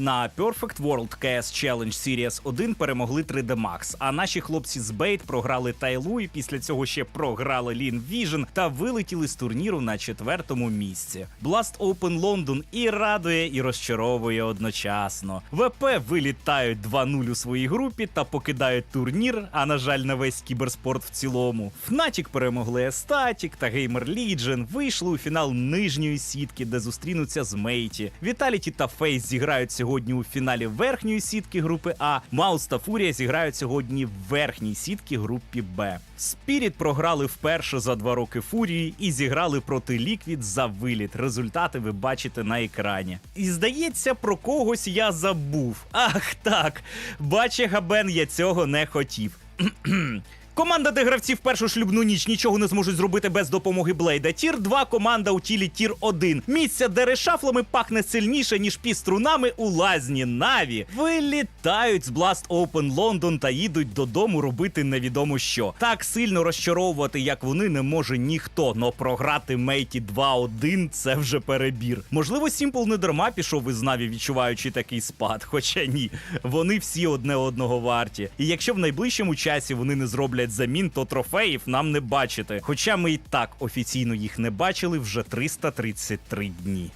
На Perfect World KS Challenge Series 1 перемогли 3D Max, а наші хлопці з Бейт програли Тайлу і після цього ще програли Lean Vision та вилетіли з турніру на четвертому місці. Blast Open London і радує, і розчаровує одночасно. ВП вилітають 2-0 у своїй групі та покидають турнір, а на жаль, на весь кіберспорт в цілому. Fnatic перемогли Estatic та Gamer Legion, вийшли у фінал нижньої сітки, де зустрінуться з Мейті. Vitality та Face зіграють сьогодні у фіналі верхньої сітки групи А. Маус та Фурія зіграють сьогодні в верхній сітки групі Б. Спіріт програли вперше за два роки Фурії і зіграли проти Ліквід за виліт. Результати ви бачите на екрані. І здається, про когось я забув. Ах так, баче Габен, я цього не хотів. Команда, де гравці в першу шлюбну ніч нічого не зможуть зробити без допомоги Блейда. Тір 2 команда у тілі Тір 1. Місця, де решафлами пахне сильніше, ніж піструнами у лазні Наві. Вилітають з Blast Open London та їдуть додому робити невідомо що. Так сильно розчаровувати, як вони, не може ніхто. Но програти Мейті 2-1 це вже перебір. Можливо, Сімпл не дарма пішов із Наві, відчуваючи такий спад. Хоча ні, вони всі одне одного варті. І якщо в найближчому часі вони не зроблять замін, то трофеїв нам не бачити. Хоча ми і так офіційно їх не бачили вже 333 дні.